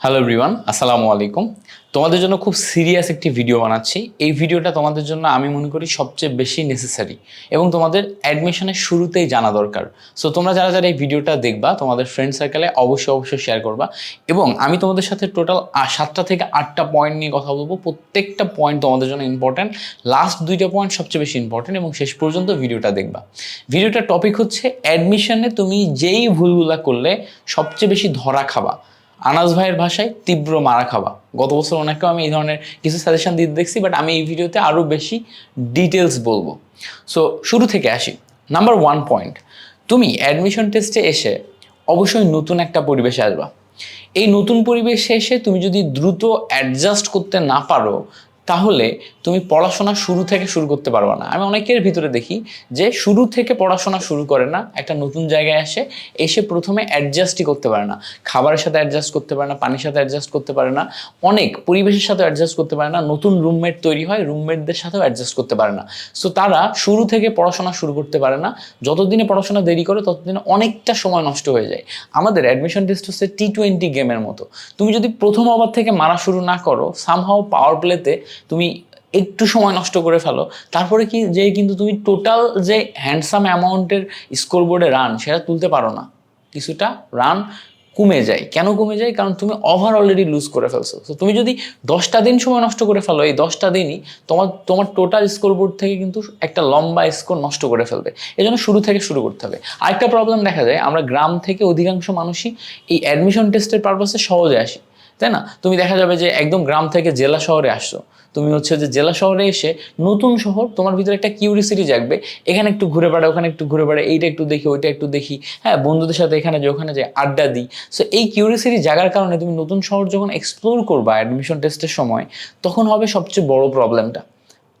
Hello everyone আসসালামু আলাইকুম। তোমাদের জন্য খুব সিরিয়াস একটি ভিডিও বানাচ্ছি। এই ভিডিওটা তোমাদের জন্য আমি মনে করি সবচেয়ে বেশি নেসেসারি এবং তোমাদের অ্যাডমিশনের শুরুতেই জানা দরকার। সো তোমরা যারা যারা এই ভিডিওটা দেখবা, তোমাদের ফ্রেন্ড সার্কেলে অবশ্যই অবশ্যই শেয়ার করবা এবং আমি তোমাদের সাথে টোটাল সাতটা থেকে আটটা পয়েন্ট নিয়ে কথা বলব। প্রত্যেকটা পয়েন্ট তোমাদের জন্য ইম্পর্ট্যান্ট লাস্ট দুইটা পয়েন্ট সবচেয়ে বেশি ইম্পর্ট্যান্ট এবং শেষ পর্যন্ত ভিডিওটা দেখবা। ভিডিওটার টপিক হচ্ছে অ্যাডমিশনে তুমি যেই ভুলগুলা করলে সবচেয়ে বেশি ধরা খাবা। আনাস ভাইয়ের ভাষায় তীব্র মারা খাওয়া। গত বছর ওনাকেও আমি এই ধরনের কিছু সাজেশন দিতে দেখছি বাট আমি এই ভিডিওতে আরও বেশি ডিটেলস বলব। সো শুরু থেকে আসি। নাম্বার ওয়ান পয়েন্ট তুমি অ্যাডমিশন টেস্টে এসে অবশ্যই নতুন একটা পরিবেশে আসবা। এই নতুন পরিবেশে এসে তুমি যদি দ্রুত অ্যাডজাস্ট করতে না পারো, তাহলে তুমি পড়াশোনা শুরু থেকে শুরু করতে পারবে না। আমি অনেকের ভিতরে দেখি যে শুরু থেকে পড়াশোনা শুরু করে না, একটা নতুন জায়গায় আসে, এসে প্রথমে অ্যাডজাস্টই করতে পারে না। খাবারের সাথে অ্যাডজাস্ট করতে পারে না, পানির সাথে অ্যাডজাস্ট করতে পারে না। অনেক পরিবেশের সাথে অ্যাডজাস্ট করতে পারে না, নতুন রুমমেট তৈরি হয় রুমমেটদের সাথেও অ্যাডজাস্ট করতে পারে না। সো তারা শুরু থেকে পড়াশোনা শুরু করতে পারে না, যতদিনে পড়াশোনা দেরি করে ততদিনে অনেকটা সময় নষ্ট হয়ে যায়। আমাদের অ্যাডমিশন টেস্ট হচ্ছে টি টোয়েন্টি গেমের মতো। তুমি যদি প্রথম ওভার থেকে মারা শুরু না করো সামহাও পাওয়ার প্লেতে তুমি একটু সময় নষ্ট করে ফেলো। তারপরে কি যে কিন্তু তুমি টোটাল যে হ্যান্ডসাম অ্যামাউন্টের স্কোরবোর্ডে রান সেটা তুলতে পারো না। কিছুটা রান কমে যায়। কেন কমে যায়? কারণ তুমি ওভার অলরেডি লুজ করে ফেলছো। তো তুমি যদি দশটা দিন সময় নষ্ট করে ফেলো, এই দশটা দিনই তোমার তোমার টোটাল স্কোরবোর্ড থেকে কিন্তু একটা লম্বা স্কোর নষ্ট করে ফেলবে। এই জন্য শুরু থেকে শুরু করতে হবে। আরেকটা প্রবলেম দেখা যায়, আমরা গ্রাম থেকে অধিকাংশ মানুষই এই অ্যাডমিশন টেস্টের পারপাসে সহজে আসি। তাই না? তুমি দেখা যাবে যে একদম গ্রাম থেকে জেলা শহরে আসছো। তুমি হচ্ছে যে জেলা শহরে এসে নতুন শহর, তোমার ভিতরে একটা কিউরিসিটি জাগবে। এখানে একটু ঘুরে বেড়া ওখানে একটু ঘুরে বেড়া এইটা একটু দেখি, ওইটা একটু দেখি। হ্যাঁ বন্ধুদের সাথে এখানে যে ওখানে যে আড্ডা দিই। সো এই কিউরিসিটি জাগার কারণে তুমি নতুন শহর যখন এক্সপ্লোর করবা অ্যাডমিশন টেস্টের সময়, তখন হবে সবচেয়ে বড় প্রবলেমটা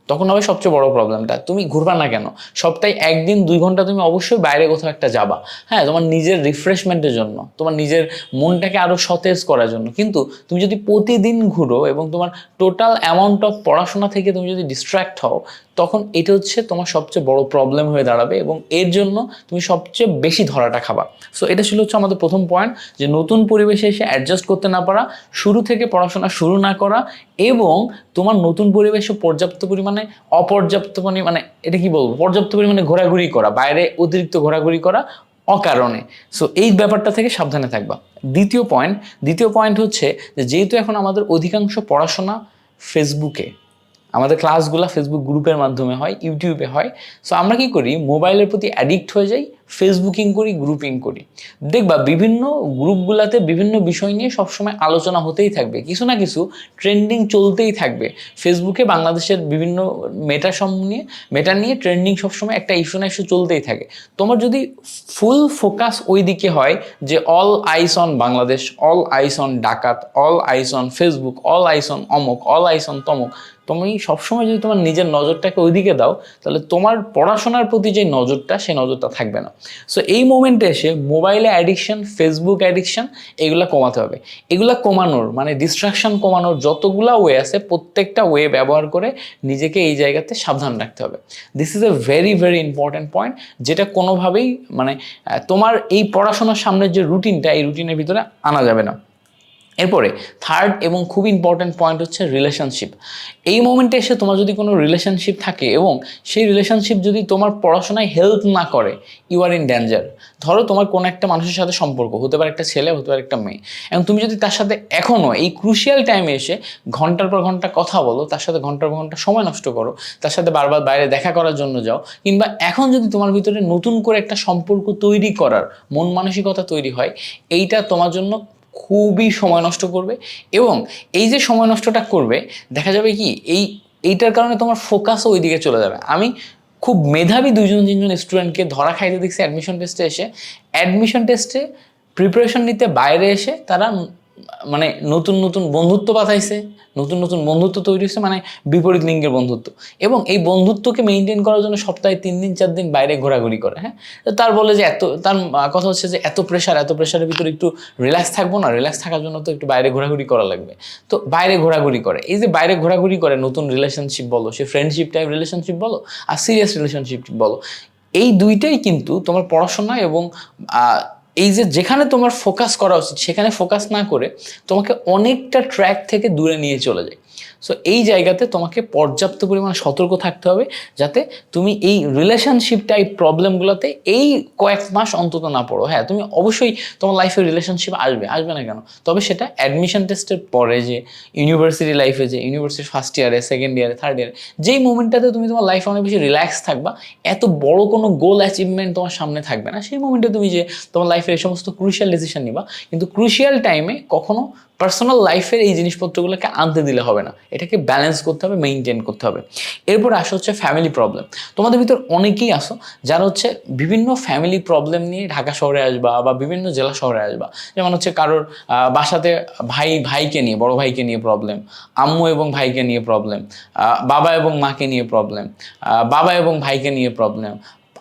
তখন হবে সবচেয়ে বড় প্রবলেমটা তুমি ঘুরবা না কেন? সপ্তাহে একদিন দুই ঘণ্টা তুমি অবশ্যই বাইরে কোথাও একটা যাবা। হ্যাঁ তোমার নিজের রিফ্রেশমেন্টের জন্য, তোমার নিজের মনটাকে আরও সতেজ করার জন্য। কিন্তু তুমি যদি প্রতিদিন ঘুরো এবং তোমার টোটাল অ্যামাউন্ট অফ পড়াশোনা থেকে তুমি যদি ডিস্ট্র্যাক্ট হও, তখন এটা হচ্ছে তোমার সবচেয়ে বড় প্রবলেম হয়ে দাঁড়াবে এবং এর জন্য তুমি সবচেয়ে বেশি ধরাটা খাবা। সো এটা ছিল হচ্ছে আমাদের প্রথম পয়েন্ট যে নতুন পরিবেশে এসে অ্যাডজাস্ট করতে না পারা, শুরু থেকে পড়াশোনা শুরু না করা এবং তোমার নতুন পরিবেশে পর্যাপ্ত পরিমাণে অপর্যাপ্ত মানে এটা কি বলব? পর্যাপ্ত পরিমাণে ঘোরাঘুরি করা, বাইরে অতিরিক্ত ঘোরাঘুরি করা অকারণে। সো এই ব্যাপারটা থেকে সাবধানে থাকবা। দ্বিতীয় পয়েন্ট দ্বিতীয় পয়েন্ট হচ্ছে যে যেহেতু এখন আমাদের অধিকাংশ পড়াশোনা ফেসবুকে আমাদের ক্লাসগুলো ফেসবুক গ্রুপের মাধ্যমে হয় ইউটিউবে হয় সো আমরা কি করি? মোবাইলের প্রতি অ্যাডিক্ট হয়ে যাই ফেসবুকিং করি গ্রুপিং করি। দেখবা, বিভিন্ন গ্রুপগুলোতে বিভিন্ন বিষয় নিয়ে সবসময় আলোচনা হতেই থাকবে। কিছু না কিছু ট্রেন্ডিং চলতেই থাকবে। ফেসবুকে বাংলাদেশের বিভিন্ন মেটা সম নিয়ে মেটা নিয়ে ট্রেন্ডিং সবসময় একটা ইস্যু না ইস্যু চলতেই থাকে। তোমার যদি ফুল ফোকাস ওই দিকে হয় যে all eyes on Bangladesh all eyes on ডাকাত all eyes on Facebook all eyes on অমুক অল আইস অন তমুক তুমি সবসময় যদি তোমার নিজের নজরটাকে ওইদিকে দাও, তাহলে তোমার পড়াশোনার প্রতি যে নজরটা, সেই নজরটা থাকবে না। সো এই মোমেন্টে এসে মোবাইলে অ্যাডিকশন ফেসবুক অ্যাডিকশন এগুলা কমাতে হবে। এগুলা কমানোর মানে ডিস্ট্রাকশন কমানোর যতগুলা ওয়ে আছে, প্রত্যেকটা ওয়ে ব্যবহার করে নিজেকে এই জায়গাতে সাবধান রাখতে হবে। This is a very very important point যেটা কোনোভাবেই মানে তোমার এই পড়াশোনার সামনের যে রুটিনটা এই রুটিনের ভিতরে আনা যাবে না। এরপরে থার্ড এবং খুব ইম্পর্ট্যান্ট পয়েন্ট হচ্ছে রিলেশনশিপ এই মোমেন্টে এসে তোমার যদি কোনো রিলেশনশিপ থাকে এবং সেই রিলেশনশিপ যদি তোমার পড়াশোনায় হেল্প না করে ইউ আর ইন ড্যাঞ্জার ধরো তোমার কোনো একটা মানুষের সাথে সম্পর্ক, হতে পারে একটা ছেলে, হতে পারে একটা মেয়ে। এবং তুমি যদি তার সাথে এখনও এই ক্রুশিয়াল টাইমে এসে ঘণ্টার পর ঘণ্টা কথা বলো, তার সাথে ঘণ্টার পর ঘণ্টা সময় নষ্ট করো, তার সাথে বারবার বাইরে দেখা করার জন্য যাও, কিংবা এখন যদি তোমার ভিতরে নতুন করে একটা সম্পর্ক তৈরি করার মন মানসিকতা তৈরি হয়, এইটা তোমার জন্য খুবই সময় নষ্ট করবে এবং এই যে সময় নষ্টটা করবে, দেখা যাবে কি এই, এইটার কারণে তোমার ফোকাসও ওই দিকে চলে যাবে। আমি খুব মেধাবী দুজন তিনজন স্টুডেন্টকে ধরা খাইতে দেখছি অ্যাডমিশন টেস্টে এসে। অ্যাডমিশন টেস্টে প্রিপারেশন নিতে বাইরে এসে তারা মানে নতুন নতুন বন্ধুত্ব পাঠাইছে, নতুন নতুন বন্ধুত্ব তৈরি হয়েছে মানে বিপরীত লিঙ্গের বন্ধুত্ব। এবং এই বন্ধুত্বকে মেনটেন করার জন্য সপ্তাহে তিন দিন, চার দিন বাইরে ঘোরাঘুরি করে হ্যাঁ? তার বলে যে এত, তার কথা হচ্ছে যে এত প্রেশার এত প্রেশারের ভিতরে একটু রিল্যাক্স থাকব না রিল্যাক্স থাকার জন্য তো একটু বাইরে ঘোরাঘুরি করা লাগবে। তো বাইরে ঘোরাঘুরি করে, এই যে বাইরে ঘোরাঘুরি করে, নতুন রিলেশনশিপ বলো, সে ফ্রেন্ডশিপ টাইপ রিলেশনশিপ বলো, আর সিরিয়াস রিলেশনশিপ বলো, এই দুইটাই কিন্তু তোমার পড়াশোনা এবং এই যে যেখানে তোমার ফোকাস করা উচিত, সেখানে ফোকাস না করে তোমাকে অনেকটা ট্র্যাক থেকে দূরে নিয়ে চলে যায়। সো এই জায়গাতে তোমাকে পর্যাপ্ত পরিমাণে সতর্ক থাকতে হবে যাতে তুমি এই রিলেশনশিপ টাইপ প্রবলেমগুলোতে এই কয়েক মাস অন্তত না পড়ো। হ্যাঁ তুমি অবশ্যই তোমার লাইফে রিলেশনশিপ আসবে আসবে না কেন? তবে সেটা অ্যাডমিশন টেস্টের পরে যে ইউনিভার্সিটি লাইফে যে ইউনিভার্সিটির ফার্স্ট ইয়ারে সেকেন্ড ইয়ারে থার্ড ইয়ারে যেই মোমেন্টটাতে তুমি তোমার লাইফে অনেক বেশি রিল্যাক্স থাকবা, এত বড় কোনো গোল অ্যাচিভমেন্ট তোমার সামনে থাকবে না। সেই মোমেন্টে তুমি যে তোমার লাইফে এই সমস্ত ক্রুশিয়াল ডিসিশন নিবা, কিন্তু ক্রুশিয়াল টাইমে কখনো পার্সোনাল লাইফের এই জিনিসপত্রগুলোকে আনতে দিলে হবে না। এটাকে ব্যালেন্স করতে হবে মেনটেন করতে হবে। এরপর আসা হচ্ছে ফ্যামিলি প্রবলেম তোমাদের ভিতর অনেকেই আসো যারা হচ্ছে বিভিন্ন ফ্যামিলি প্রবলেম নিয়ে ঢাকা শহরে আসবা বা বিভিন্ন জেলা শহরে আসবা। যেমন হচ্ছে কারোর বাসাতে ভাই, ভাইকে নিয়ে, বড় ভাইকে নিয়ে প্রবলেম আম্মু এবং ভাইকে নিয়ে প্রবলেম বাবা এবং মাকে নিয়ে প্রবলেম বাবা এবং ভাইকে নিয়ে প্রবলেম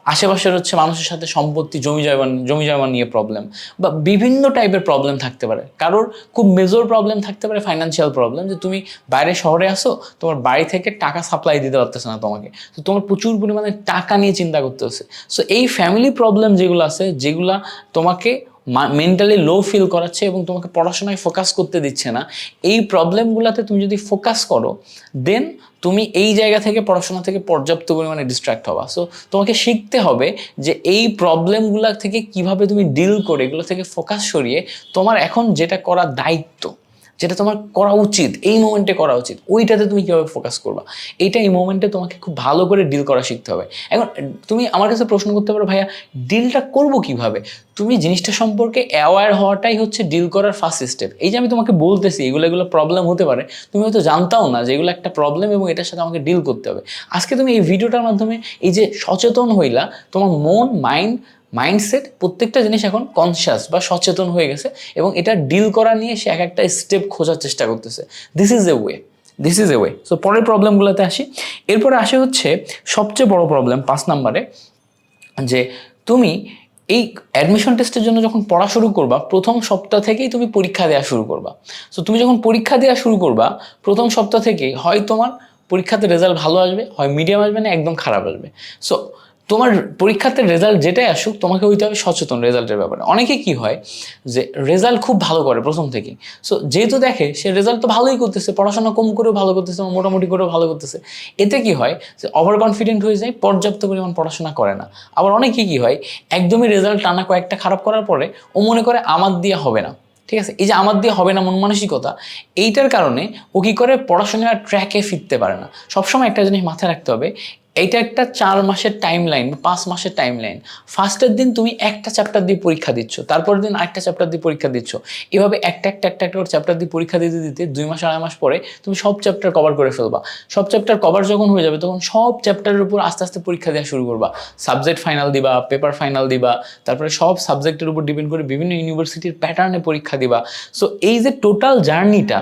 আশেপাশের হচ্ছে মানুষের সাথে সম্পত্তি, জমি জমা জমি জমা নিয়ে প্রবলেম বা বিভিন্ন টাইপের প্রবলেম থাকতে পারে। কারোর খুব মেজর প্রবলেম থাকতে পারে ফাইন্যান্সিয়াল প্রবলেম যে তুমি বাইরে শহরে আসো তোমার বাড়ি থেকে টাকা সাপ্লাই দিতে পারতেছে না তোমাকে। তো তোমার প্রচুর পরিমাণে টাকা নিয়ে চিন্তা করতে হচ্ছে সো এই ফ্যামিলি প্রবলেম যেগুলো আছে, যেগুলা তোমাকে মেন্টালি লো ফিল করাচ্ছে এবং তোমাকে পড়াশোনায় ফোকাস করতে দিচ্ছে না, এই প্রবলেমগুলোতে তুমি যদি ফোকাস করো দেন তুমি এই জায়গা থেকে পড়াশোনা থেকে পর্যাপ্ত পরিমাণে ডিস্ট্র্যাক্ট হবা। সো তোমাকে শিখতে হবে যে এই প্রবলেমগুলো থেকে কীভাবে তুমি ডিল করে, এগুলো থেকে ফোকাস সরিয়ে তোমার এখন যেটা করার দায়িত্ব যেটা তোমার করা উচিত, এই মোমেন্টে করা উচিত, ওইটাতে তুমি কীভাবে ফোকাস করবা? এইটা এই মোমেন্টে তোমাকে খুব ভালো করে ডিল করা শিখতে হবে। এখন, তুমি আমার কাছে প্রশ্ন করতে পারো, ভাইয়া ডিলটা করব কীভাবে? তুমি জিনিসটা সম্পর্কে অ্যাওয়ার হওয়াটাই হচ্ছে ডিল করার ফার্স্ট স্টেপ এই যে আমি তোমাকে বলতেছি, এগুলো এগুলো প্রবলেম হতে পারে, তুমি হয়তো জানতাও না যে এগুলো একটা প্রবলেম এবং এটার সাথে আমাকে ডিল করতে হবে। আজকে তুমি এই ভিডিওটার মাধ্যমে এই যে সচেতন হইলা, তোমার মন মাইন্ড মাইন্ডসেট প্রত্যেকটা জিনিস এখন কনসিয়াস বা সচেতন হয়ে গেছে এবং এটা ডিল করা নিয়ে সে এক একটা স্টেপ খোঁজার চেষ্টা করতেছে। This is a way this is a way so পরের প্রবলেমগুলোতে আসি। এরপরে আসে হচ্ছে সবচেয়ে বড় প্রবলেম পাঁচ নাম্বারে, যে তুমি এই অ্যাডমিশন টেস্টের জন্য যখন পড়া শুরু করবা, প্রথম সপ্তাহ থেকেই তুমি পরীক্ষা দেওয়া শুরু করবা। সো তুমি যখন পরীক্ষা দেওয়া শুরু করবা, প্রথম সপ্তাহ থেকেই হয় তোমার পরীক্ষাতে রেজাল্ট ভালো আসবে, হয় মিডিয়াম আসবে না, একদম খারাপ আসবে। সো তোমার পরীক্ষাতে রেজাল্ট যেটাই আসুক, তোমাকে হইতে হবে সচেতন রেজাল্টের ব্যাপারে। অনেকে কি হয় যে রেজাল্ট খুব ভালো করে প্রথম থেকেই সো যেহেতু দেখে সে রেজাল্ট তো ভালোই করতেছে, পড়াশোনা কম করেও ভালো করতেছে, মোটামুটি করেও ভালো করতেছে। এতে কি হয় যে ওভার কনফিডেন্ট হয়ে যায়, পর্যাপ্ত পরিমাণ পড়াশোনা করে না। আবার অনেকে কি হয়, একদমই রেজাল্ট টানা কয়েকটা খারাপ করার পরে ও মনে করে আমার দিয়ে হবে না। ঠিক আছে? এই যে আমার দিয়ে হবে না, মন মানসিকতা, এইটার কারণে ও কী করে পড়াশোনার ট্র্যাকে ফিরতে পারে না। সবসময় একটা জিনিস মাথায় রাখতে হবে এইটা একটা চার মাসের টাইম লাইন পাঁচ মাসের টাইম লাইন ফার্স্টের দিন তুমি একটা চ্যাপ্টার দিয়ে পরীক্ষা দিচ্ছ, তারপরের দিন আরেকটা চ্যাপ্টার দিয়ে পরীক্ষা দিচ্ছ। এভাবে একটা একটা একটা একটা চ্যাপ্টার দিয়ে পরীক্ষা দিতে দিতে দুই মাস আড়াই মাস পরে তুমি সব চ্যাপ্টার কভার করে ফেলবা। সব চ্যাপ্টার কভার যখন হয়ে যাবে তখন সব চ্যাপ্টারের উপর আস্তে আস্তে পরীক্ষা দেওয়া শুরু করবা। সাবজেক্ট ফাইনাল দিবা পেপার ফাইনাল দিবা, তারপরে সব সাবজেক্টের উপর ডিপেন্ড করে বিভিন্ন ইউনিভার্সিটির প্যাটার্নে পরীক্ষা দিবা। সো এই যে টোটাল জার্নিটা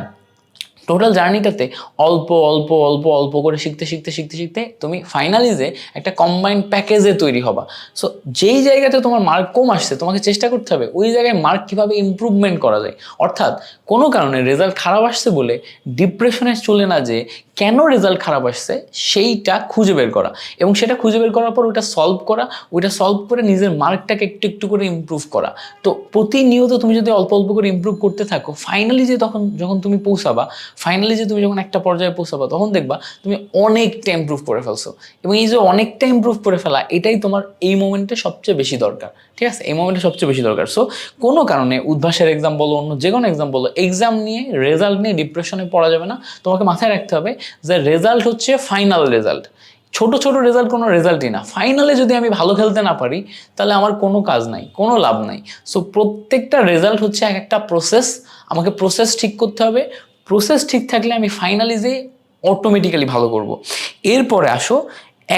টোটাল জার্নিটাতে অল্প অল্প অল্প অল্প করে শিখতে শিখতে শিখতে শিখতে তুমি ফাইনালি যে একটা কম্বাইন্ড প্যাকেজে তৈরি হবা। সো যেই জায়গাতে তোমার মার্ক কম আসছে, তোমাকে চেষ্টা করতে হবে ওই জায়গায় মার্ক কীভাবে ইম্প্রুভমেন্ট করা যায়। অর্থাৎ কোনো কারণে রেজাল্ট খারাপ আসছে বলে ডিপ্রেশনে চলে না যে কেন রেজাল্ট খারাপ আসছে, সেইটা খুঁজে বের করা। এবং সেটা খুঁজে বের করার পর ওইটা সলভ করা, ওইটা সলভ করে নিজের মার্কটাকে একটু একটু করে ইমপ্রুভ করা। তো প্রতিনিয়ত তুমি যদি অল্প অল্প করে ইমপ্রুভ করতে থাকো ফাইনালি যে তখন যখন তুমি পৌঁছাবা ফাইনালি যে তুমি যখন একটা পর্যায়ে পৌঁছাবা, তখন দেখবা তুমি অনেকটা ইমপ্রুভ করে ফেলছো। এবং এই যে অনেকটা ইমপ্রুভ করে ফেলা, এটাই তোমার এই মোমেন্টে সবচেয়ে বেশি দরকার। ঠিক আছে? এই মোমেন্টে সবচেয়ে বেশি দরকার। সো কোনো কারণে উদ্ভাসের এক্সাম বলো, অন্য যে কোনো এক্সাম বলো এক্সাম নিয়ে রেজাল্ট নিয়ে ডিপ্রেশনে পড়া যাবে না। তোমাকে মাথায় রাখতে হবে যে রেজাল্ট হচ্ছে ফাইনাল রেজাল্ট ছোট ছোট রেজাল্ট কোনো রেজাল্টই না। ফাইনালে যদি আমি ভালো খেলতে না পারি, তাহলে আমার কোনো কাজ নাই, কোনো লাভ নাই। সো প্রত্যেকটা রেজাল্ট হচ্ছে এক একটা প্রসেস আমাকে প্রসেস ঠিক করতে হবে। প্রসেস ঠিক থাকলে আমি ফাইনালি যে অটোমেটিক্যালি ভালো করব। এরপরে আসো,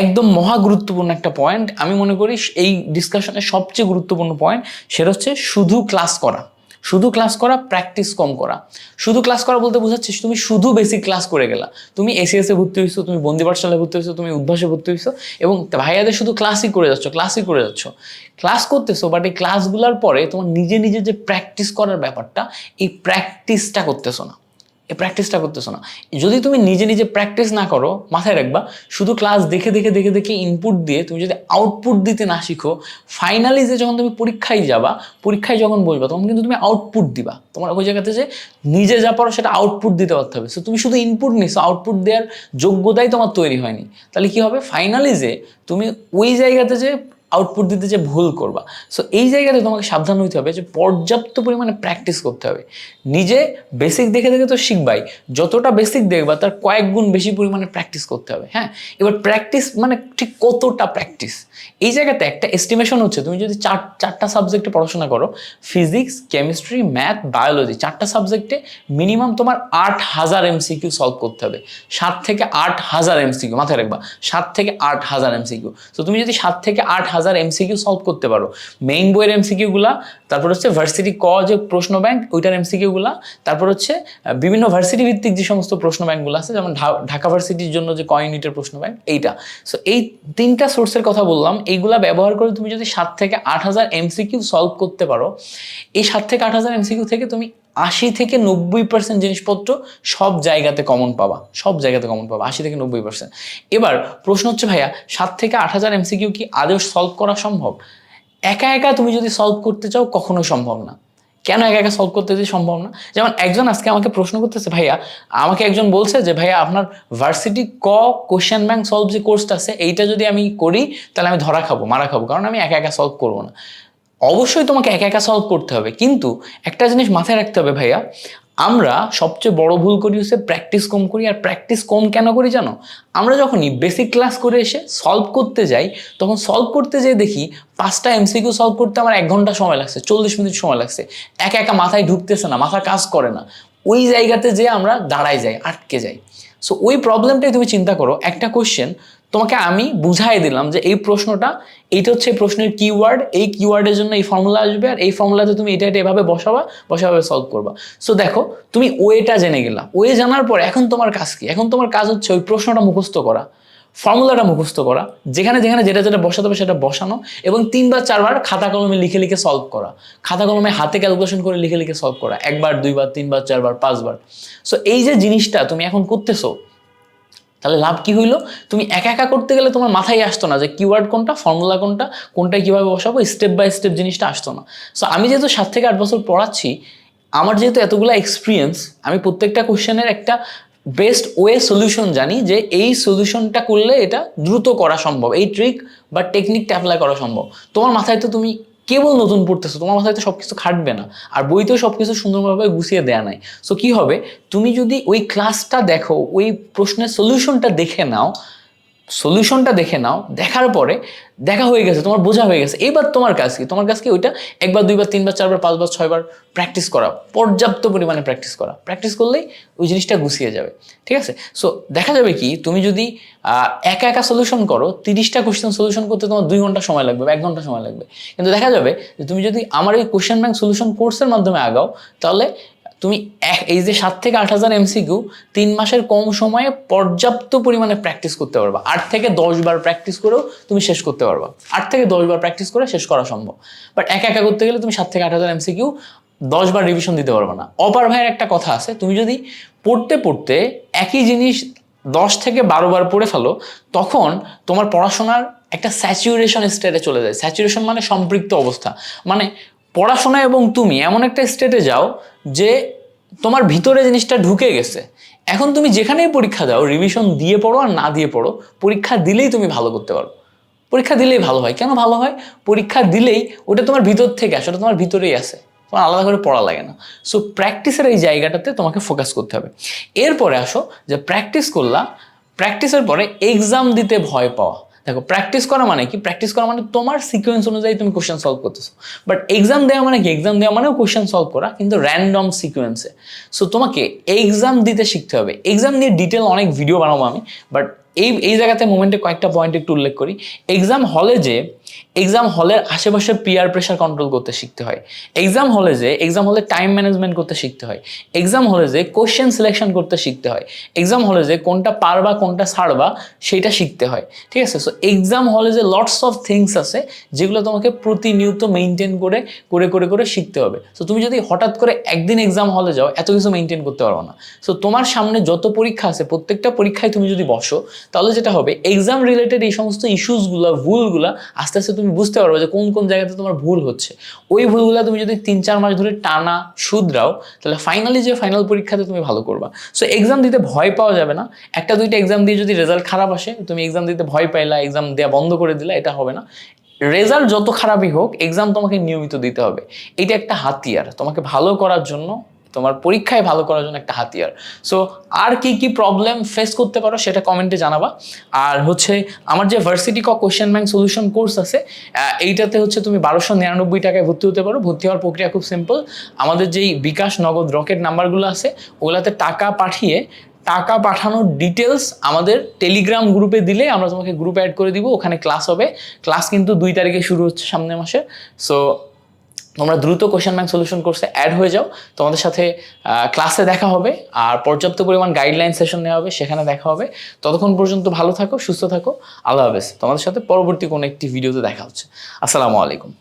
একদম মহা গুরুত্বপূর্ণ একটা পয়েন্ট আমি মনে করি এই ডিসকাশনের সবচেয়ে গুরুত্বপূর্ণ পয়েন্ট সেটা হচ্ছে শুধু ক্লাস করা। শুধু ক্লাস করা প্র্যাকটিস কম করা। শুধু ক্লাস করা বলতে বোঝাচ্ছে, তুমি শুধু বেসিক ক্লাস করে গেলা। তুমি এসিএসে ভর্তি হয়েছো তুমি বন্দি পাঠশালায় ভর্তি হয়েছো তুমি উদ্ভাসে ভর্তি হয়েছো এবং ভাইয়াদের শুধু ক্লাসই করে যাচ্ছ ক্লাসই করে যাচ্ছ। ক্লাস করতেছো বাট এই ক্লাসগুলোর পরে তোমার নিজে নিজে যে প্র্যাকটিস করার ব্যাপারটা, এই প্র্যাকটিসটা করতেছো না। এই প্র্যাকটিসটা করতেছো না। যদি তুমি নিজে নিজে প্র্যাকটিস না করো, মাথায় রাখবা, শুধু ক্লাস দেখে দেখে দেখে দেখে ইনপুট দিয়ে তুমি যদি আউটপুট দিতে না শিখো ফাইনালি যে যখন তুমি পরীক্ষায় যাবা, পরীক্ষায় যখন বসবা, তখন কিন্তু তুমি আউটপুট দিবা। তোমার ওই জায়গাতে যে নিজে যা পারো সেটা আউটপুট দিতে পারতে হবে। সো তুমি শুধু ইনপুট নিছো আউটপুট দেওয়ার যোগ্যতাই তোমার তৈরি হয়নি। তাহলে কি হবে? ফাইনালি যে তুমি ওই জায়গাতে যে আউটপুট দিতে যে ভুল করবা। সো এই জায়গাতে তোমাকে সাবধান হইতে হবে যে পর্যাপ্ত পরিমাণে প্র্যাকটিস করতে হবে। নিজে বেসিক দেখে দেখে তো শিখবাই। যতটা বেসিক দেখবা, তার কয়েক গুণ বেশি পরিমাণে প্র্যাকটিস করতে হবে হ্যাঁ? এবার প্র্যাকটিস মানে ঠিক কতটা প্র্যাকটিস এই জায়গাতে একটা এস্টিমেশন হচ্ছে, তুমি যদি চার, চারটা সাবজেক্টে পড়াশোনা করো ফিজিক্স কেমিস্ট্রি ম্যাথ বায়োলজি চারটা সাবজেক্টে মিনিমাম তোমার আট হাজার এমসিকিউ সলভ করতে হবে। সাত থেকে আট হাজার এমসিকিউ মাথায় রাখবা, সাত থেকে আট হাজার এমসিকিউ তো তুমি যদি সাত থেকে আট হাজার এমসিকিউ সলভ করতে পারো। মেইন বইয়ের এমসিকিউগুলা তারপর হচ্ছে ভার্সিটি ক যে প্রশ্ন ব্যাংক ওইটার এমসিকিউগুলা তারপর হচ্ছে বিভিন্ন ভার্সিটি ভিত্তিক যে সমস্ত প্রশ্ন ব্যাংকগুলো আছে, যেমন ঢাকা ভার্সিটির জন্য যে কয় ইউনিটের প্রশ্ন ব্যাংক এইটা। সো এই তিনটা সোর্সের কথা বললাম, এইগুলা ব্যবহার করে তুমি যদি সাত থেকে আট হাজার এমসিকিউ সলভ করতে পারো, এই সাত থেকে আট হাজার এমসিকিউ থেকে তুমি আশি থেকে নব্বই পার্সেন্ট জিনিসপত্র সব জায়গাতে কমন পাবা। সব জায়গাতে কমন পাবা, আশি থেকে নব্বই পার্সেন্ট এবার প্রশ্ন হচ্ছে, ভাইয়া, সাত থেকে আট হাজার এমসিকিউ কি আদৌ সলভ করা সম্ভব? একা একা তুমি যদি সলভ করতে চাও, কখনো সম্ভব না। কেন একা একা সলভ করতে যে সম্ভব না? যেমন একজন আজকে আমাকে প্রশ্ন করতেছে, ভাইয়া, আমাকে একজন বলছে যে, ভাইয়া, আপনার ভার্সিটি ক কোশ্চেন ব্যাংক সলভ যে কোর্সটা আছে, এইটা যদি আমি করি, তাহলে আমি ধরা খাব, মারা খাব। কারণ আমি একা একা সলভ করব না। অবশ্যই তোমাকে একা একা সলভ করতে হবে। কিন্তু একটা জিনিস মাথায় রাখতে হবে ভাইয়া, আমরা সবচেয়ে বড় ভুল করি হচ্ছে প্র্যাকটিস কম করি। আর প্র্যাকটিস কম কেন করি জানো? আমরা যখনই বেসিক ক্লাস করে এসে সলভ করতে যাই, তখন সলভ করতে যেয়ে দেখি পাঁচটা এমসিকিউ সলভ করতে আমার এক ঘণ্টা সময় লাগছে, চল্লিশ মিনিট সময় লাগছে। একা একা মাথায় ঢুকতেছে না, মাথা কাজ করে না। ওই জায়গাতে যে আমরা দাঁড়ায় যাই, আটকে যাই। সো ওই প্রবলেমটাই তুমি চিন্তা করো। একটা কোশ্চেন তোমাকে আমি বুঝাই দিলাম যে এই প্রশ্নটা, এইটা হচ্ছে প্রশ্নের কিওয়ার্ড এই কিওয়ার্ডের জন্য এই ফর্মুলা আসবে আর এই ফর্মুলাতে তুমি এটা এটা এভাবে বসাবা বসাভাবে সলভ করবা। সো দেখো, তুমি ওয়েটা জেনে গেলা। ওয়ে জানার পর এখন তোমার কাজ কি? এখন তোমার কাজ হচ্ছে ওই প্রশ্নটা মুখস্থ করা ফর্মুলাটা মুখস্থ করা, যেখানে যেখানে যেটা যেটা বসাতে হবে সেটা বসানো এবং তিনবার চারবার খাতা কলমে লিখে লিখে সলভ করা। খাতা কলমে হাতে ক্যালকুলেশন করে লিখে লিখে সলভ করা, একবার, দুইবার, তিনবার, চারবার, পাঁচবার। সো এই যে জিনিসটা তুমি এখন করতেছো তাহলে লাভ কি হইল? তুমি একা একা করতে গেলে তোমার মাথায় আসতো না যে কিওয়ার্ড কোনটা ফর্মুলা কোনটা কোনটা কীভাবে বসাবো স্টেপ বাই স্টেপ জিনিসটা আসতো না। সো আমি যেহেতু সাত থেকে আট বছর পড়াচ্ছি, আমার যেহেতু এতগুলো এক্সপিরিয়েন্স আমি প্রত্যেকটা কোশ্চেনের একটা বেস্ট ওয়ে সলিউশন জানি যে এই সলিউশনটা করলে এটা দ্রুত করা সম্ভব, এই ট্রিক বা টেকনিকটা অ্যাপ্লাই করা সম্ভব। তোমার মাথায় তো তুমি কেবল নতুন পড়তেছো, তোমার মাথায় তো সব কিছু খাটবে না। আর বইতেও সব কিছু সুন্দরভাবে গুছিয়ে দেয়া নাই। সো কি হবে? তুমি যদি ওই ক্লাসটা দেখো, ওই প্রশ্নের সলিউশনটা দেখে নাও সলিউশনটা দেখে নাও, দেখার পরে দেখা হয়ে গেছে, তোমার বোঝা হয়ে গেছে। এবার তোমার কাজ কি? তোমার কাজ কি? ওইটা একবার, দুইবার, তিনবার, চারবার, পাঁচবার, ছয়বার প্র্যাকটিস করা। পর্যাপ্ত পরিমাণে প্র্যাকটিস করা। প্র্যাকটিস করলেই ওই জিনিসটা গুছিয়ে যাবে। ঠিক আছে? সো দেখা যাবে কি? তুমি যদি একা একা সলিউশন করো, তিরিশটা কোশ্চেন সলিউশন করতে তোমার দুই ঘণ্টা সময় লাগবে এক ঘণ্টা সময় লাগবে। কিন্তু দেখা যাবে যে তুমি যদি আমার এই কোশ্চেন ব্যাংক সলিউশন কোর্সের মাধ্যমে আগাও, তাহলে তুমি এই যে সাত থেকে আট হাজার এমসিকিউ তিন মাসের কম সময়ে পর্যাপ্ত পরিমাণে প্র্যাকটিস করতে পারবা। আট থেকে দশ বার প্র্যাকটিস করেও তুমি শেষ করতে পারবা। আট থেকে দশ বার প্র্যাকটিস করে শেষ করা সম্ভব। বাট একা একা করতে গেলে তুমি সাত থেকে আট হাজার এমসিকিউ দশ বার রিভিশন দিতে পারবে না। অপার ভাইয়ের একটা কথা আছে, তুমি যদি পড়তে পড়তে একই জিনিস দশ থেকে বারো বার পড়ে ফেলো, তখন তোমার পড়াশোনার একটা স্যাচুরেশন স্টেটে চলে যায়। স্যাচুরেশন মানে সম্পৃক্ত অবস্থা। মানে পড়াশোনা এবং তুমি এমন একটা স্টেটে যাও যে তোমার ভিতরে জিনিসটা ঢুকে গেছে। এখন তুমি যেখানেই পরীক্ষা দাও রিভিশন দিয়ে পড়ো আর না দিয়ে পড়ো, পরীক্ষা দিলেই তুমি ভালো করতে পারো। পরীক্ষা দিলেই ভালো হয়। কেন ভালো হয়? পরীক্ষা দিলেই ওটা তোমার ভিতর থেকে আসে, ওটা তোমার ভিতরেই আসে। তোমার আলাদা করে পড়া লাগে না। সো প্র্যাকটিসের এই জায়গাটাতে তোমাকে ফোকাস করতে হবে। এরপরে আসো যে প্র্যাকটিস করলা প্র্যাকটিসের পরে এক্সাম দিতে ভয় পাওয়া। দেখো প্র্যাকটিস করা মানে কি? প্র্যাকটিস করা মানে তোমার সিকোয়েন্স অনুযায়ী তুমি কোশ্চেন সলভ করতেছো। বাট এক্সাম দেওয়া মানে কি? এক্সাম দেওয়া মানেও কোশ্চেন সলভ করা, কিন্তু র্যান্ডম সিকোয়েন্সে সো তোমাকে এক্সাম দিতে শিখতে হবে। এক্সাম নিয়ে ডিটেল অনেক ভিডিও বানাবো আমি বাট এই এই জায়গাতে মোমেন্টে কয়েকটা পয়েন্ট একটু উল্লেখ করি। এক্সাম হলে যে এক্সাম হলের আশেপাশে পিয়ার প্রেশার কন্ট্রোল করতে শিখতে হয়। এক্সাম হলে যে এক্সাম হলে টাইম ম্যানেজমেন্ট করতে শিখতে হয়। এক্সাম হলে যে কোশ্চেন সিলেকশন করতে শিখতে হয়। এক্সাম হলে যে, কোনটা পারবা, কোনটা ছাড়বা সেটা শিখতে হয়। ঠিক আছে? সো এক্সাম হলে যে লটস অফ থিংস আছে, যেগুলো তোমাকে প্রতিনিয়ত মেনটেন করে করে করে করে শিখতে হবে। সো তুমি যদি হঠাৎ করে একদিন এক্সাম হলে যাও, এত কিছু মেনটেন করতে পারবে না। সো তোমার সামনে যত পরীক্ষা আছে, প্রত্যেকটা পরীক্ষায় তুমি যদি বসো, তাহলে যেটা হবে এক্সাম রিলেটেড এই সমস্ত ইস্যুসগুলো ভুলগুলো আস্তে আস্তে তুমি বুঝতে পারবে যে কোন কোন জায়গাতে তোমার ভুল হচ্ছে। ওই ভুলগুলো তুমি যদি তিন, চার মাস ধরে টানা, শুধরাও, তাহলে ফাইনালি যে ফাইনাল পরীক্ষাতে তুমি ভালো করবা। সো এক্সাম দিতে ভয় পাওয়া যাবে না। একটা, দুইটা এক্সাম দিয়ে যদি রেজাল্ট খারাপ আসে, তুমি এক্সাম দিতে ভয় পাইলা এক্সাম দেওয়া বন্ধ করে দিলা, এটা হবে না। রেজাল্ট যত খারাপই হোক এক্সাম তোমাকে নিয়মিত দিতে হবে। এটা একটা হাতিয়ার। তোমাকে ভালো করার জন্য তোমার পরীক্ষায় ভালো করার জন্য একটা হাতিয়ার। সো আর কি কি প্রবলেম ফেস করতে পারো সেটা কমেন্টে জানাবা। আর হচ্ছে, আমার যে ভার্সিটি ক কোশ্চেন ব্যাংক সলিউশন কোর্স আছে এইটাতে হচ্ছে তুমি বারোশো নিরানব্বই টাকায় ভর্তি হতে পারো। ভর্তি হওয়ার প্রক্রিয়া খুব সিম্পল আমাদের যেই বিকাশ নগদ রকেট নাম্বারগুলো আছে, ওগুলাতে টাকা পাঠিয়ে, টাকা পাঠানোর ডিটেলস আমাদের টেলিগ্রাম গ্রুপে দিলে আমরা তোমাকে গ্রুপে অ্যাড করে দিব। ওখানে ক্লাস হবে। ক্লাস কিন্তু দুই তারিখে শুরু হচ্ছে সামনের মাসে সো তোমরা দ্রুত কোশ্চেন ব্যাংক সলিউশন কোর্সে অ্যাড হয়ে যাও। তোমাদের সাথে ক্লাসে দেখা হবে, আর পর্যাপ্ত পরিমাণ গাইডলাইন সেশন নেওয়া হবে, সেখানে দেখা হবে। ততক্ষণ পর্যন্ত ভালো থাকো, সুস্থ থাকো। আল্লাহ হাফেজ। তোমাদের সাথে পরবর্তী কোনো একটি ভিডিওতে দেখা হচ্ছে। আসসালামু আলাইকুম।